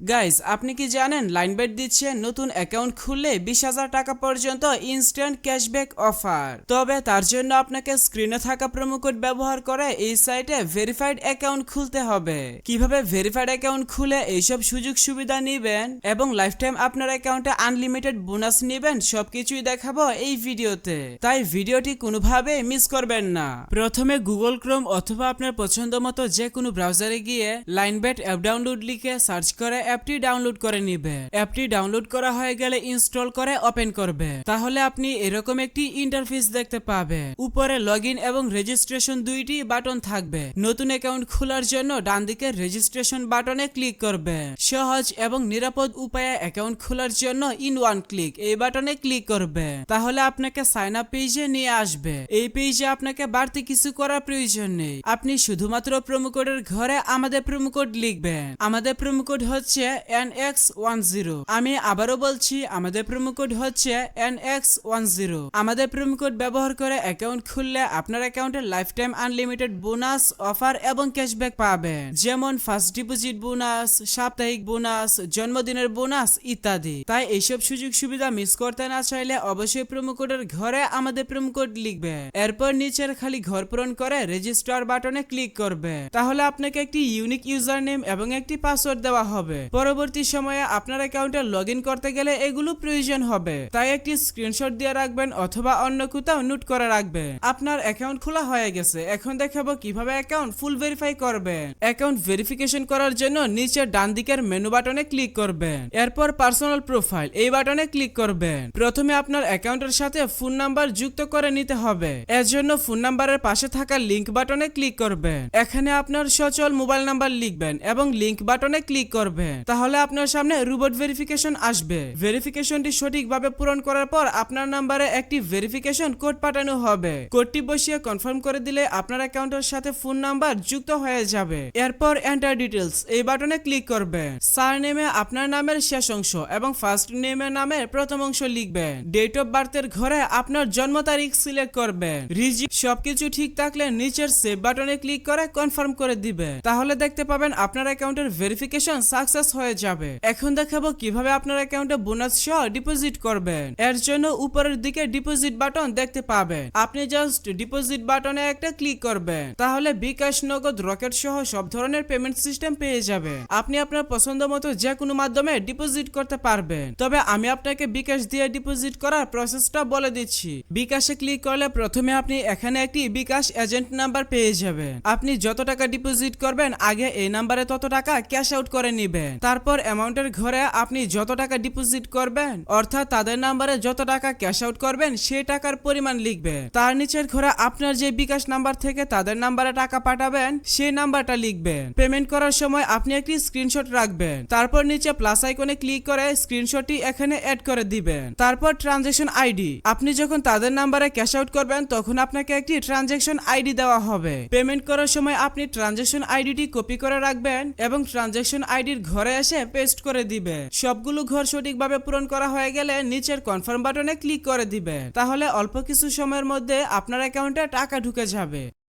Guys আপনি কি জানেন, লাইন লাইনবেট দিচ্ছে, নতুন অ্যাকাউন্ট খুললে বিশ হাজার টাকা পর্যন্ত ইনস্ট্যান্ট ক্যাশব্যাক অফার তবে তার জন্য আপনাকে স্ক্রিনে থাকা প্রোমো কোড ব্যবহার করে এই সাইটে ভেরিফাইড অ্যাকাউন্ট খুলতে হবে। কীভাবে ভেরিফাইড অ্যাকাউন্ট খুলে এইসব সুযোগ সুবিধা নেবেন এবং লাইফ টাইম আপনার অ্যাকাউন্টে আনলিমিটেড বোনাস নেবেন, সবকিছুই দেখাবো এই ভিডিওতে। তাই ভিডিওটি কোনোভাবে মিস করবেন না। প্রথমে গুগল ক্রোম অথবা আপনার পছন্দ মতো যে কোনো ব্রাউজারে গিয়ে লাইনবেট অ্যাপ ডাউনলোড লিখে সার্চ করে অ্যাপটি ডাউনলোড করে নিবে অ্যাপটি ডাউনলোড করা হয়ে গেলে ইনস্টল করে ওপেন করবে তাহলে আপনি এরকম একটি ইন্টারফেস দেখতে পাবে উপরে লগ এবং রেজিস্ট্রেশন দুইটি বাটন থাকবে। নতুন অ্যাকাউন্ট খোলার জন্য ডান দিকে রেজিস্ট্রেশন বাটনে ক্লিক করবে সহজ এবং নিরাপদ উপায়ে অ্যাকাউন্ট খোলার জন্য ইন ওয়ান ক্লিক এই বাটনে ক্লিক করবে তাহলে আপনাকে সাইন আপ পেজে নিয়ে আসবে। এই পেজে আপনাকে বাড়তি কিছু করার প্রয়োজন নেই। আপনি শুধুমাত্র প্রোমো কোডের ঘরে আমাদের প্রোমো কোড লিখবেন। আমাদের প্রোমো কোড হচ্ছে এন এক্স ওয়ান জিরো। আমি আবারও বলছি, আমাদের প্রোমো কোড হচ্ছে এন এক্স ওয়ান জিরো। আমাদের প্রোমো কোড ব্যবহার করে অ্যাকাউন্ট খুললে আপনার অ্যাকাউন্টে lifetime unlimited bonus offer এবং ক্যাশব্যাক পাবেন। যেমন ফার্স্ট ডিপোজিট বোনাস সাপ্তাহিক বোনাস জন্মদিনের বোনাস ইত্যাদি। তাই এইসব সুযোগ সুবিধা মিস করতে না চাইলে অবশ্যই প্রোমো কোডের ঘরে আমাদের প্রোমো কোড লিখবে। এরপর নিচের খালি ঘর পূরণ করে রেজিস্টার বাটনে ক্লিক করবে। তাহলে আপনাকে একটি ইউনিক ইউজার নেম এবং একটি পাসওয়ার্ড দেওয়া হবে। পরবর্তী সময়ে আপনার অ্যাকাউন্টে লগ করতে গেলে এগুলো প্রয়োজন হবে। তাই একটি স্ক্রিনশট দিয়ে রাখবেন অথবা অন্য কোথাও নোট করে রাখবেন। আপনার অ্যাকাউন্ট খোলা হয়ে গেছে। এখন দেখাবো কীভাবে অ্যাকাউন্ট ফুল ভেরিফাই করবেন। অ্যাকাউন্ট ভেরিফিকেশন করার জন্য নিচের ডান দিকের মেনু বাটনে ক্লিক করবেন। এরপর পার্সোনাল প্রোফাইল এই বাটনে ক্লিক করবেন। প্রথমে আপনার অ্যাকাউন্টের সাথে ফোন নাম্বার যুক্ত করে নিতে হবে। এর জন্য ফোন নাম্বারের পাশে থাকা লিংক বাটনে ক্লিক করবেন। এখানে আপনার সচল মোবাইল নাম্বার লিখবেন এবং লিংক বাটনে ক্লিক করবেন। তাহলে আপনার সামনে রোবট ভেরিফিকেশন আসবে। ভেরিফিকেশনটি সঠিকভাবে পূরণ করার পর আপনার নাম্বারে একটি ভেরিফিকেশন কোড পাঠানো হবে। কোডটি বসিয়ে কনফার্ম করে দিলে আপনার অ্যাকাউন্টের সাথে ফোন নাম্বার যুক্ত হয়ে যাবে। এরপর এন্টার ডিটেলস এই বাটনে ক্লিক করবেন। সার নেমে আপনার নামের শেষ অংশ এবং ফার্স্ট নেমে নামের প্রথম অংশ লিখবেন। ডেট অফ বার্থের ঘরে আপনার জন্ম তারিখ সিলেক্ট করবেন। রিজি সবকিছু ঠিক থাকলে নিচের সেভ বাটনে ক্লিক করে কনফার্ম করে দিবে তাহলে দেখতে পাবেন আপনার অ্যাকাউন্টের ভেরিফিকেশন সাকসেস হয়ে যাবে। এখন দেখাবো কীভাবে আপনার অ্যাকাউন্টে বোনাস সহ ডিপোজিট করবেন। এর জন্য উপরের দিকে ডিপোজিট বাটন দেখতে পাবেন। আপনি জাস্ট ডিপোজিট বাটনে একটা ক্লিক করবেন। তাহলে বিকাশ নগদ, রকেট সহ সব ধরনের পেমেন্ট সিস্টেম পেয়ে যাবে। আপনি আপনার পছন্দ মতো যে কোনো মাধ্যমে ডিপোজিট করতে পারবেন। তবে আমি আপনাকে বিকাশ দিয়ে ডিপোজিট করার প্রসেসটা বলে দিচ্ছি। বিকাশে ক্লিক করলে প্রথমে আপনি এখানে একটি বিকাশ এজেন্ট নাম্বার পেয়ে যাবেন। আপনি যত টাকা ডিপোজিট করবেন, আগে এই নাম্বারে তত টাকা ক্যাশ আউট করে নেবেন। তারপর অ্যামাউন্টের ঘরে আপনি যত টাকা ডিপোজিট করবেন, অর্থাৎ তাদের নাম্বারে যত টাকা ক্যাশ আউট করবেন সেই টাকার পরিমাণ লিখবেন। তার নিচের ঘরে আপনার যে বিকাশ নাম্বার থেকে তাদের নাম্বারে টাকা পাঠাবেন সেই নাম্বারটা লিখবেন। পেমেন্ট করার সময় আপনি একটি স্ক্রিনশট রাখবেন। তারপর নিচে প্লাস আইকনে ক্লিক করে স্ক্রিনশটটি এখানে অ্যাড করে দিবেন। তারপর ট্রানজেকশন আইডি আপনি যখন তাদের নাম্বারে ক্যাশ আউট করবেন, তখন আপনাকে একটি ট্রানজেকশন আইডি দেওয়া হবে। পেমেন্ট করার সময় আপনি ট্রানজেকশন আইডিটি কপি করে রাখবেন এবং ট্রানজেকশন আইডির ঘরে এসে পেস্ট করে দিবে। সবগুলো ঘর সঠিকভাবে পূরণ করা হয়ে গেলে নিচের কনফার্ম বাটনে ক্লিক করে দিবে। তাহলে অল্প কিছু সময়ের মধ্যে আপনার অ্যাকাউন্টে টাকা ঢুকে যাবে।